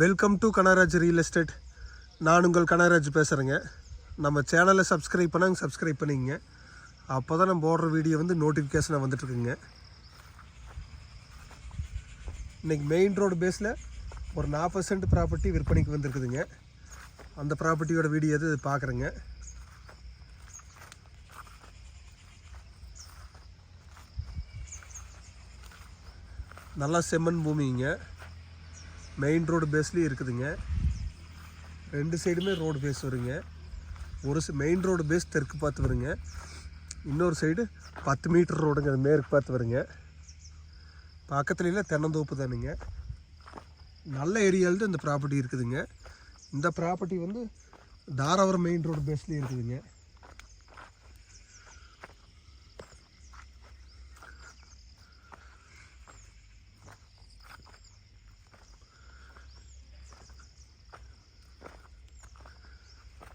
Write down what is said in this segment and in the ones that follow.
Welcome to Kanaraj real estate நான் உங்கள் கனராஜ் பேசுகிறேங்க நம்ம சேனலை சப்ஸ்கிரைப் பண்ணாங்க சப்ஸ்கிரைப் பண்ணிங்க அப்போ தான் நம்ம போடுற வீடியோ வந்து நோட்டிஃபிகேஷனாக வந்துட்டுருக்குங்க. இன்றைக்கி மெயின் ரோடு பேஸில் ஒரு நாற்பது சென்ட் ப்ராப்பர்ட்டி விற்பனைக்கு வந்திருக்குதுங்க. அந்த ப்ராப்பர்ட்டியோட வீடியோ எது பார்க்குறேங்க நல்லா செம்மண் பூமிங்க. மெயின் ரோடு பேஸ்லேயும் இருக்குதுங்க. ரெண்டு சைடுமே ரோடு பேஸ் வருங்க. ஒரு மெயின் ரோடு பேஸ் தெற்கு பார்த்து வருங்க. இன்னொரு சைடு பத்து மீட்டர் ரோடுங்க அது மேற்கு பார்த்து வருங்க. பக்கத்துலலாம் தென்னந்தோப்பு தானுங்க. நல்ல ஏரியாவில் இந்த ப்ராப்பர்ட்டி இருக்குதுங்க. இந்த ப்ராப்பர்ட்டி வந்து தாராவரம் மெயின் ரோடு பேஸ்லேயும் இருக்குதுங்க.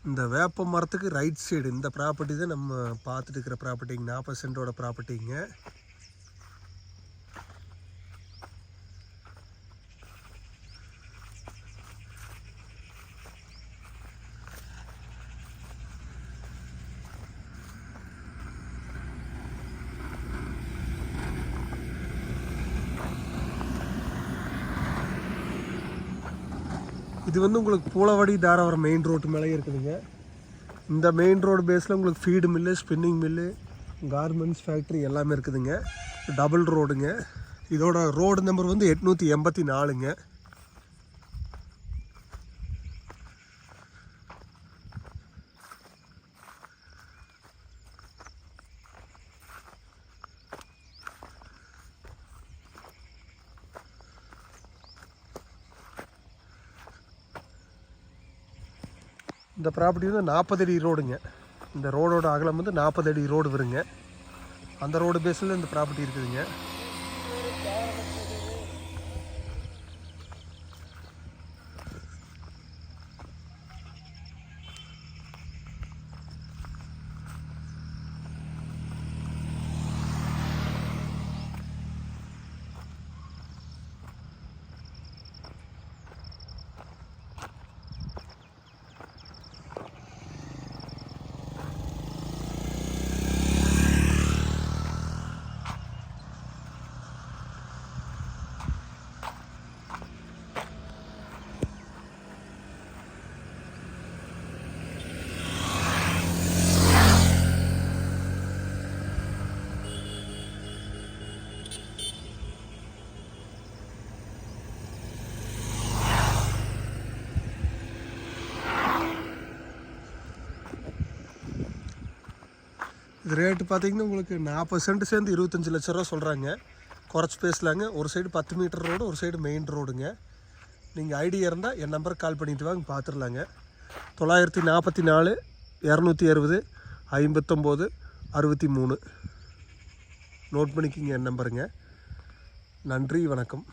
இந்த வேப்ப மரத்துக்கு ரைட் சைடு இந்த ப்ராப்பர்ட்டி தான் நம்ம பார்த்துட்டு இருக்கிற ப்ராப்பர்ட்டிங்க நாற்பது சென்டோட ப்ராப்பர்ட்டிங்க இது வந்து உங்களுக்கு பூலவாடி தாராவரம் மெயின் ரோட்டு மேலே இருக்குதுங்க. இந்த மெயின் ரோடு பேஸில் உங்களுக்கு feed mill spinning mill garments factory எல்லாமே இருக்குதுங்க. டபுள் ரோடுங்க இதோட ரோடு நம்பர் வந்து எட்நூற்றி எண்பத்தி நாலுங்க. இந்த ப்ராப்பர்ட்டி வந்து நாற்பது அடி ரோடுங்க இந்த ரோடோட அகலம் வந்து நாற்பது அடி ரோடு வருங்க. அந்த ரோடு பேஸில் இந்த ப்ராப்பர்ட்டி இருக்குதுங்க. இது ரேட்டு பார்த்தீங்கன்னா உங்களுக்கு நாற்பது சென்ட் சேர்ந்து இருபத்தஞ்சி லட்ச ரூபா சொல்கிறாங்க குறைச்சி பேசலாங்க. ஒரு சைடு பத்து மீட்டர் ரோடு ஒரு சைடு மெயின் ரோடுங்க நீங்கள் ஐடியா இருந்தால் என் நம்பருக்கு கால் பண்ணிட்டு வாங்க பார்த்துடலாங்க தொள்ளாயிரத்தி நாற்பத்தி நாலு இரநூத்தி அறுபது ஐம்பத்தொம்போது அறுபத்தி மூணு. நோட் பண்ணிக்கிங்க என் நம்பருங்க நன்றி வணக்கம்.